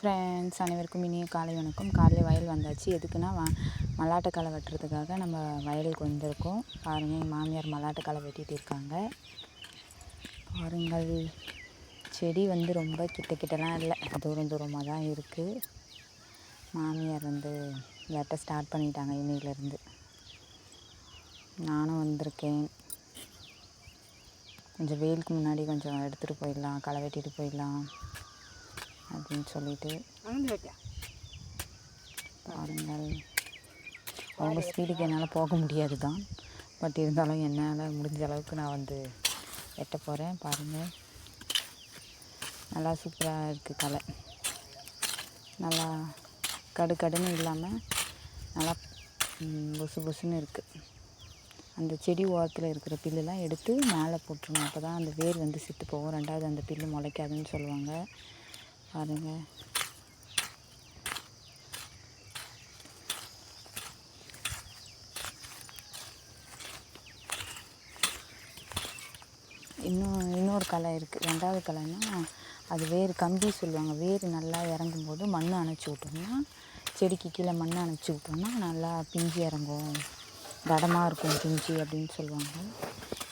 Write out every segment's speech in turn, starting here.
Friends அனைவருக்கும் இனிய காலை வணக்கம். காலையில் வயல் வந்தாச்சு. எதுக்குன்னா வ மல்லாட்டை களை வெட்டுறதுக்காக நம்ம வயலுக்கு வந்திருக்கோம். பாருங்கள் எங்கள் மாமியார் மல்லாட்டை களை வெட்டிட்டு இருக்காங்க. பாருங்கள் செடி வந்து ரொம்ப கிட்ட கிட்டலாம் இல்லை. தூரம் தூரமாக தான் இருக்குது மாமியார் வந்து வெட்ட ஸ்டார்ட் பண்ணிட்டாங்க இன்னையிலேருந்து. நானும் வந்திருக்கேன். கொஞ்சம் வெயிலுக்கு முன்னாடி கொஞ்சம் எடுத்துகிட்டு போயிடலாம் களை வெட்டிட்டு போயிடலாம். அப்படின்னு சொல்லிட்டு பாருங்கள். அவங்க ஸ்பீடுக்கு என்னால் போக முடியாது தான். பட் இருந்தாலும் என்னால் முடிஞ்ச அளவுக்கு நான் வந்து வெட்ட போகிறேன் பாருங்கள் நல்லா சூப்பராக இருக்குது களை நல்லா கடு கடுன்னு இல்லாமல் நல்லா புசு புசுன்னு இருக்குது அந்த செடி ஓரத்தில் இருக்கிற பில்லுலாம் எடுத்து மேலே போட்டுருணும் அப்போ தான் அந்த வேர் வந்து செத்து போகும். ரெண்டாவது அந்த பில்லு முளைக்காதுன்னு சொல்லுவாங்க. பாருங்கள் இன்னும் இன்னொரு களை இருக்குது ரெண்டாவது களைன்னா அது வேர் கம்பி சொல்லுவாங்க. வேர் நல்லா இறங்கும்போது மண் அணைச்சி விட்டோம்னா செடிக்கு கீழே மண் அணைச்சி விட்டோம்னா நல்லா பிஞ்சு இறங்கும். தடமாக இருக்கும் பிஞ்சு அப்படின்னு சொல்லுவாங்க.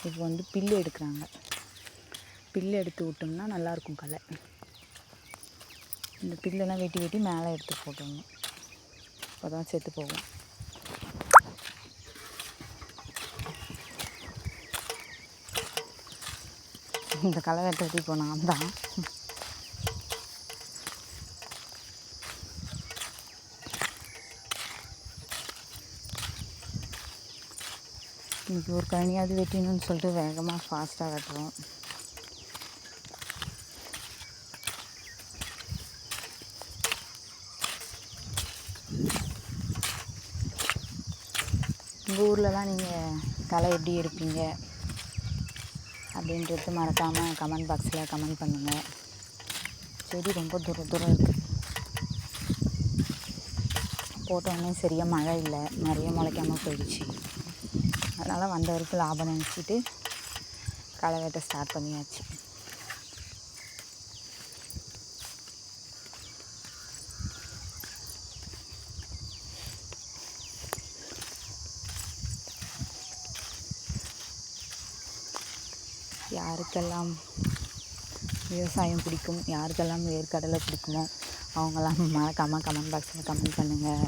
இப்போ வந்து பில்லு எடுக்கிறாங்க. பில்லு எடுத்து விட்டோம்னா நல்லாயிருக்கும் களை. இந்த பில்லெல்லாம் வெட்டி வெட்டி மேலே எடுத்து போட்டுடணும். அப்போ தான் செத்து போகும். இந்த களை வெட்டுறது இப்போ நான் தான். இன்னைக்கு ஒரு கழனியாவது வெட்டிடணும்னு சொல்லிட்டு வேகமாக ஃபாஸ்ட்டாக வெட்டுறோம். உங்கள் ஊர்லலாம் நீங்கள் களை எப்படி எடுப்பீங்க? அப்படின்றது மறக்காமல் கமெண்ட் பாக்ஸில் கமெண்ட் பண்ணுங்கள் செடி ரொம்ப தூரம் தூரம் இருக்குது போட்டோடனே சரியாக மழை இல்லை. நிறைய முளைக்காமல் போயிடுச்சு. அதனால் வந்த வரைக்கும் லாபம் நினச்சிட்டு களை வெட்ட ஸ்டார்ட் பண்ணியாச்சு. யாருக்கெல்லாம் விவசாயம் பிடிக்கும் யாருக்கெல்லாம் வேர்க்கடலை பிடிக்குமோ அவங்கெல்லாம் மறக்காமல் கமெண்ட் பாக்ஸில் கமெண்ட் பண்ணுங்கள்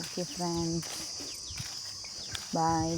ஓகே ஃப்ரெண்ட்ஸ் பாய்